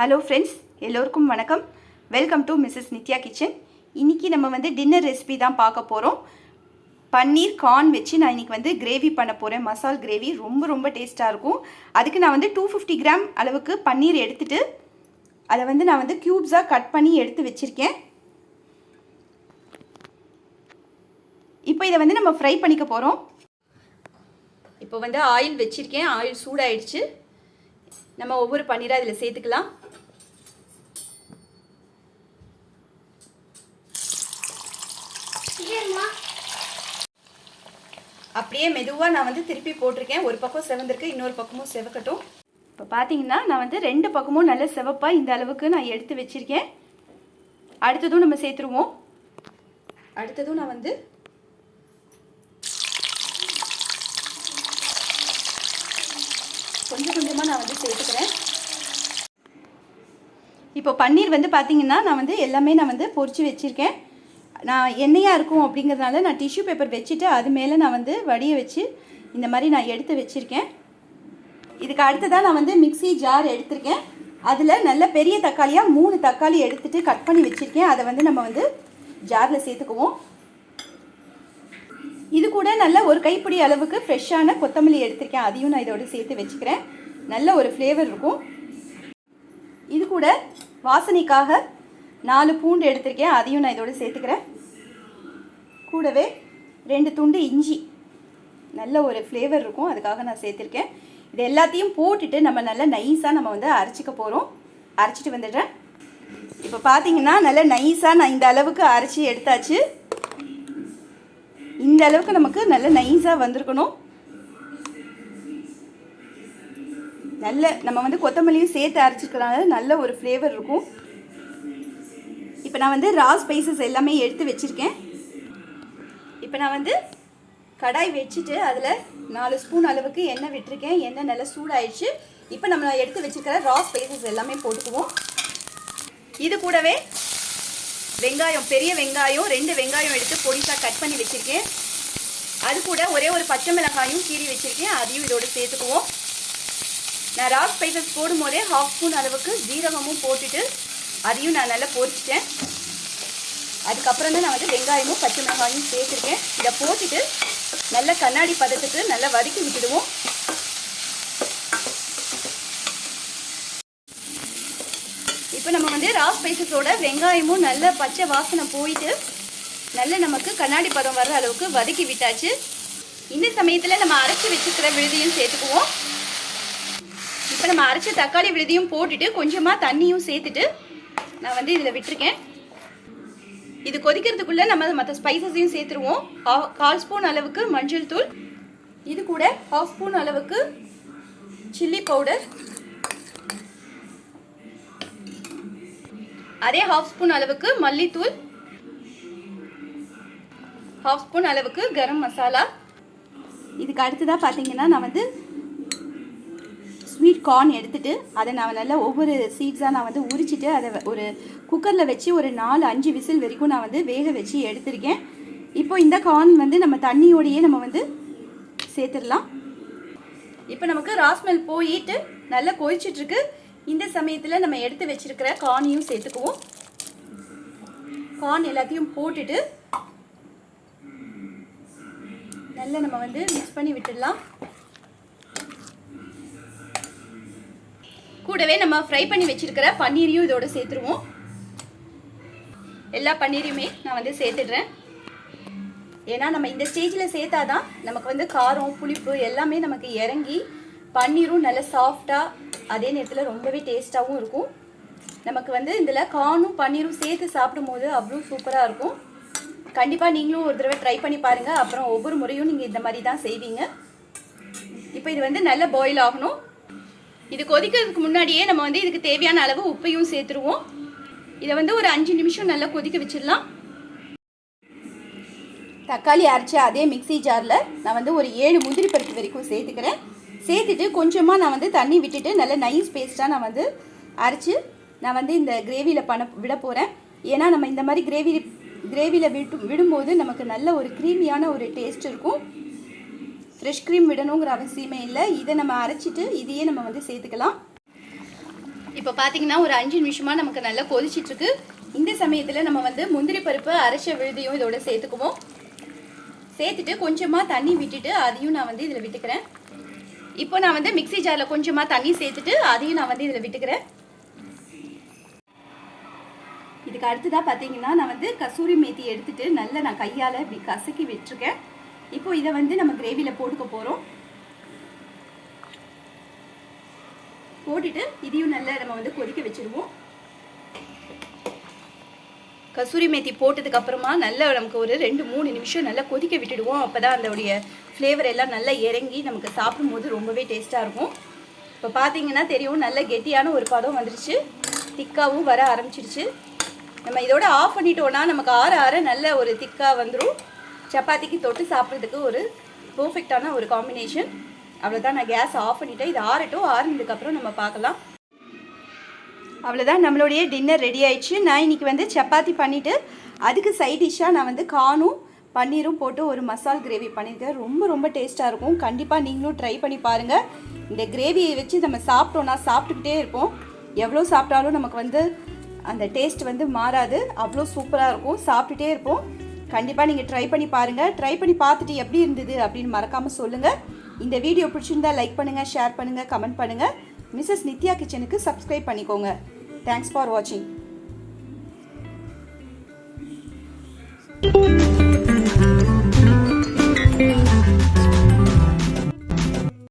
Hello friends எல்லோருக்கும் வணக்கம். Welcome to Mrs Nithya kitchen இன்றைக்கி நம்ம வந்து டின்னர் ரெசிபி தான் பார்க்க போகிறோம் பன்னீர் கார்ன் வச்சு நான் இன்றைக்கி வந்து கிரேவி பண்ண போகிறேன் மசால் கிரேவி ரொம்ப ரொம்ப டேஸ்ட்டாக இருக்கும். அதுக்கு நான் வந்து டூ ஃபிஃப்டி கிராம் அளவுக்கு பன்னீர் எடுத்துகிட்டு அதை வந்து நான் வந்து க்யூப்ஸாக கட் பண்ணி எடுத்து வச்சுருக்கேன். இப்போ இதை வந்து நம்ம ஃப்ரை பண்ணிக்க போகிறோம் இப்போ வந்து ஆயில் வச்சுருக்கேன். ஆயில் சூடாயிடுச்சு. நம்ம ஒவ்வொரு பன்னீராக இதில் சேர்த்துக்கலாம். அப்படியே மெதுவாக நான் வந்து திருப்பி போட்டிருக்கேன். ஒரு பக்கம் செவந்திருக்கு இன்னொரு பக்கமும் செவக்கட்டும். இப்போ பார்த்தீங்கன்னா நான் வந்து ரெண்டு பக்கமும் நல்ல செவப்பாக இந்த அளவுக்கு நான் எடுத்து வச்சுருக்கேன். அடுத்ததும் நம்ம சேர்த்துருவோம். அடுத்ததும் நான் வந்து கொஞ்சம் கொஞ்சமாக நான் வந்து சேர்த்துக்கிறேன். இப்போ பன்னீர் வந்து பார்த்தீங்கன்னா நான் வந்து எல்லாமே நான் வந்து பொறிச்சு வச்சுருக்கேன். நான் எண்ணெயாக இருக்கும் அப்படிங்கிறதுனால நான் டிஷ்யூ பேப்பர் வச்சுட்டு அது மேலே நான் வந்து வடிய வச்சு இந்த மாதிரி நான் எடுத்து வச்சுருக்கேன். இதுக்கு அடுத்ததாக நான் வந்து மிக்ஸி ஜார் எடுத்திருக்கேன். அதில் நல்ல பெரிய தக்காளியாக மூணு தக்காளி எடுத்துட்டு கட் பண்ணி வச்சுருக்கேன். அதை வந்து நம்ம வந்து ஜாரில் சேர்த்துக்குவோம். இது கூட நல்ல ஒரு கைப்பிடி அளவுக்கு ஃப்ரெஷ்ஷான கொத்தமல்லி எடுத்திருக்கேன். அதையும் நான் இதோடு சேர்த்து வச்சுக்கிறேன். நல்ல ஒரு ஃப்ளேவர் இருக்கும். இது கூட வாசனைக்காக நாலு பூண்டு எடுத்திருக்கேன். அதையும் நான் இதோடு சேர்த்துக்கிறேன். கூடவே ரெண்டு துண்டு இஞ்சி. நல்ல ஒரு ஃப்ளேவர் இருக்கும். அதுக்காக நான் சேர்த்துருக்கேன். இது எல்லாத்தையும் போட்டுட்டு நம்ம நல்லா நைஸாக நம்ம வந்து அரைச்சிக்க போகிறோம் அரைச்சிட்டு வந்துடுறேன். இப்போ பார்த்தீங்கன்னா நல்லா நைஸாக நான் இந்த அளவுக்கு அரைச்சி எடுத்தாச்சு. இந்த அளவுக்கு நமக்கு நல்ல நைஸாக வந்திருக்கணும். நல்ல நம்ம வந்து கொத்தமல்லியும் சேர்த்து அரைச்சிக்கிறனால நல்ல ஒரு ஃப்ளேவர் இருக்கும். இப்போ நான் வந்து ரா ஸ்பைசஸ் எல்லாமே எடுத்து வச்சுருக்கேன். இப்போ நான் வந்து கடாய் வச்சுட்டு அதில் நாலு ஸ்பூன் அளவுக்கு எண்ணெய் விட்டுருக்கேன். எண்ணெய் நல்லா சூடாயிடுச்சு. இப்போ நம்ம எடுத்து வச்சுருக்கிற ரா ஸ்பைசஸ் எல்லாமே போட்டுக்குவோம். இது கூடவே வெங்காயம் பெரிய வெங்காயம் ரெண்டு வெங்காயம் எடுத்து பொடிசாக கட் பண்ணி வச்சுருக்கேன். அது கூட ஒரே ஒரு பச்சை மிளகாயும் கீறி வச்சுருக்கேன். அதையும் இதோட சேர்த்துக்குவோம். நான் ரா ஸ்பைசஸ் போடும் போதே ஹாஃப் ஸ்பூன் அளவுக்கு ஜீரகமும் போட்டுட்டு அதையும் நான் நல்லா பொரிச்சிட்டேன். அதுக்கப்புறம் தான் நான் வந்து வெங்காயமும் பச்சை மிளகாயும் சேர்த்துருக்கேன். இதை போட்டுட்டு நல்ல கண்ணாடி பதத்துக்கு நல்லா வதக்கி விட்டுடுவோம். இப்போ நம்ம வந்து ரா ஸ்பைசஸோட வெங்காயமும் நல்ல பச்சை வாசனை போயிட்டு நல்ல நமக்கு கண்ணாடி பதம் வர்ற அளவுக்கு வதக்கி விட்டாச்சு. இந்த சமயத்தில் நம்ம அரைச்சி வச்சுக்கிற விழுதியும் சேர்த்துக்குவோம். இப்போ நம்ம அரைச்ச தக்காளி விழுதியும் போட்டுட்டு கொஞ்சமாக தண்ணியும் சேர்த்துட்டு நான் வந்து இதில் விட்டுருக்கேன். இது கொதிக்கிறதுக்குள்ளே நம்ம மற்ற ஸ்பைசஸையும் சேர்த்துருவோம். கால் ஸ்பூன் அளவுக்கு மஞ்சள் தூள். இது கூட ஹாஃப் ஸ்பூன் அளவுக்கு சில்லி பவுடர் அதே ஹாஃப் ஸ்பூன் அளவுக்கு மல்லித்தூள். ஹாஃப் ஸ்பூன் அளவுக்கு கரம் மசாலா. இதுக்கு அடுத்ததாக பார்த்தீங்கன்னா நான் வந்து ஸ்வீட் கார்ன் எடுத்துகிட்டு அதை நான் நல்லா ஒவ்வொரு சீட்ஸாக நான் வந்து உரிச்சிட்டு அதை ஒரு குக்கரில் வச்சு ஒரு நாலு அஞ்சு விசில் வரைக்கும் நான் வந்து வேக வச்சு எடுத்திருக்கேன். இப்போ இந்த கார்ன் வந்து நம்ம தண்ணியோடையே நம்ம வந்து சேர்த்துடலாம். இப்போ நமக்கு ராஸ்மெல் போயிட்டு நல்லா கொதிச்சிட்ருக்கு. இந்த சமயத்தில் நம்ம எடுத்து வச்சிருக்கிற கார்னையும் சேர்த்துக்குவோம். கார்ன் எல்லாத்தையும் போட்டுட்டு நல்லா நம்ம வந்து மிக்ஸ் பண்ணி விட்டுடலாம். கூடவே நம்ம ஃப்ரை பண்ணி வச்சிருக்கிற பன்னீரையும் இதோட சேர்த்துருவோம். எல்லா பன்னீரையுமே நான் வந்து சேர்த்துடுறேன். ஏன்னா நம்ம இந்த ஸ்டேஜில் சேர்த்தாதான் நமக்கு வந்து காரம் புளிப்பு எல்லாமே நமக்கு இறங்கி பன்னீரும் நல்ல சாஃப்டாக அதே நேரத்தில் ரொம்பவே டேஸ்ட்டாகவும் இருக்கும். நமக்கு வந்து இதில் காணும் பன்னீரும் சேர்த்து சாப்பிடும்போது அவ்வளோ சூப்பராக இருக்கும். கண்டிப்பாக நீங்களும் ஒரு தடவை ட்ரை பண்ணி பாருங்கள் அப்புறம் ஒவ்வொரு முறையும் நீங்கள் இந்த மாதிரி தான் செய்வீங்க. இப்போ இது வந்து நல்லா பாயில் ஆகணும். இது கொதிக்கிறதுக்கு முன்னாடியே நம்ம வந்து இதுக்கு தேவையான அளவு உப்பையும் சேர்த்துருவோம். இதை வந்து ஒரு அஞ்சு நிமிஷம் நல்லா கொதிக்க வச்சிடலாம். தக்காளி அரைச்சி அதே மிக்சி ஜாரில் நான் வந்து ஒரு ஏழு முந்திரி பருப்பு வரைக்கும் சேர்த்துக்கிறேன். சேர்த்துட்டு கொஞ்சமாக நான் வந்து தண்ணி விட்டுட்டு நல்ல நைஸ் பேஸ்ட்டாக நான் வந்து அரைச்சி நான் வந்து இந்த கிரேவியில் பண்ண விட போகிறேன் ஏன்னா நம்ம இந்த மாதிரி கிரேவி கிரேவியில் விட்டு விடும்போது நமக்கு நல்ல ஒரு க்ரீமியான ஒரு டேஸ்ட் இருக்கும். ஃப்ரெஷ் க்ரீம் விடணுங்கிற அவசியமே இல்லை. இதை நம்ம அரைச்சிட்டு இதையே நம்ம வந்து சேர்த்துக்கலாம். இப்போ பார்த்தீங்கன்னா ஒரு அஞ்சு நிமிஷமாக நமக்கு நல்லா கொதிச்சிட்ருக்கு இந்த சமயத்தில் நம்ம வந்து முந்திரி பருப்பு அரைச்ச விழுதியும் இதோட சேர்த்துக்குவோம். சேர்த்துட்டு கொஞ்சமாக தண்ணி விட்டுட்டு அதையும் நான் வந்து இதில் விட்டுக்கிறேன். இப்போ நான் வந்து மிக்சி ஜாரில் கொஞ்சமாக தண்ணி சேர்த்துட்டு அதையும் நான் வந்து இதில் விட்டுக்கிறேன். இதுக்கு அடுத்ததாக பார்த்தீங்கன்னா நான் வந்து கசூரி மேத்தி எடுத்துட்டு நல்லா நான் கையால் இப்படி கசக்கி விட்டுருக்கேன். இப்போ இதை வந்து நம்ம கிரேவியில் போட்டுக்க போகிறோம் போட்டுட்டு இதையும் நல்லா நம்ம வந்து கொதிக்க வச்சுருவோம். கசூரி மேத்தி போட்டதுக்கு அப்புறமா நல்லா நமக்கு ஒரு ரெண்டு மூணு நிமிஷம் நல்லா கொதிக்க விட்டுடுவோம். அப்போ தான் அதோடைய ஃப்ளேவர் எல்லாம் நல்லா இறங்கி நமக்கு சாப்பிடும்போது ரொம்பவே டேஸ்ட்டாக இருக்கும். இப்போ பார்த்தீங்கன்னா தெரியும் நல்ல கெட்டியான ஒரு பதம் வந்துருச்சு. திக்காவும் வர ஆரம்பிச்சிருச்சு. நம்ம இதோட ஆஃப் பண்ணிட்டோன்னா நமக்கு ஆற ஆற நல்ல ஒரு திக்காக வந்துடும் சப்பாத்திக்கு தொட்டு சாப்பிட்றதுக்கு ஒரு பர்ஃபெக்டான ஒரு காம்பினேஷன் அவ்வளோதான் நான் கேஸ் ஆஃப் பண்ணிவிட்டேன் இது ஆறட்டும். ஆறுனதுக்கப்புறம் நம்ம பார்க்கலாம். அவ்வளோதான் நம்மளுடைய டின்னர் ரெடி ஆயிடுச்சு. நான் இன்னைக்கு வந்து சப்பாத்தி பண்ணிவிட்டு அதுக்கு சைட் டிஷ்ஷாக நான் வந்து காணும் பன்னீரும் போட்டு ஒரு மசால் கிரேவி பண்ணியிருக்கேன். ரொம்ப ரொம்ப டேஸ்ட்டாக இருக்கும். கண்டிப்பாக நீங்களும் ட்ரை பண்ணி பாருங்கள் இந்த கிரேவியை வச்சு நம்ம சாப்பிட்டோன்னா சாப்பிட்டுக்கிட்டே இருப்போம். எவ்வளோ சாப்பிட்டாலும் நமக்கு வந்து அந்த டேஸ்ட் வந்து மாறாது. அவ்வளோ சூப்பராக இருக்கும். சாப்பிட்டுட்டே இருப்போம். கண்டிப்பாக நீங்கள் ட்ரை பண்ணி பாருங்கள் ட்ரை பண்ணி பார்த்துட்டு எப்படி இருந்தது அப்படின்னு மறக்காமல் சொல்லுங்கள் இந்த வீடியோ பிடிச்சிருந்தா லைக் பண்ணுங்கள் ஷேர் பண்ணுங்கள் கமெண்ட் பண்ணுங்கள் மிஸ்ஸஸ் நித்யா கிச்சனுக்கு சப்ஸ்கிரைப் பண்ணிக்கோங்க. தேங்க்ஸ் ஃபார் வாட்சிங்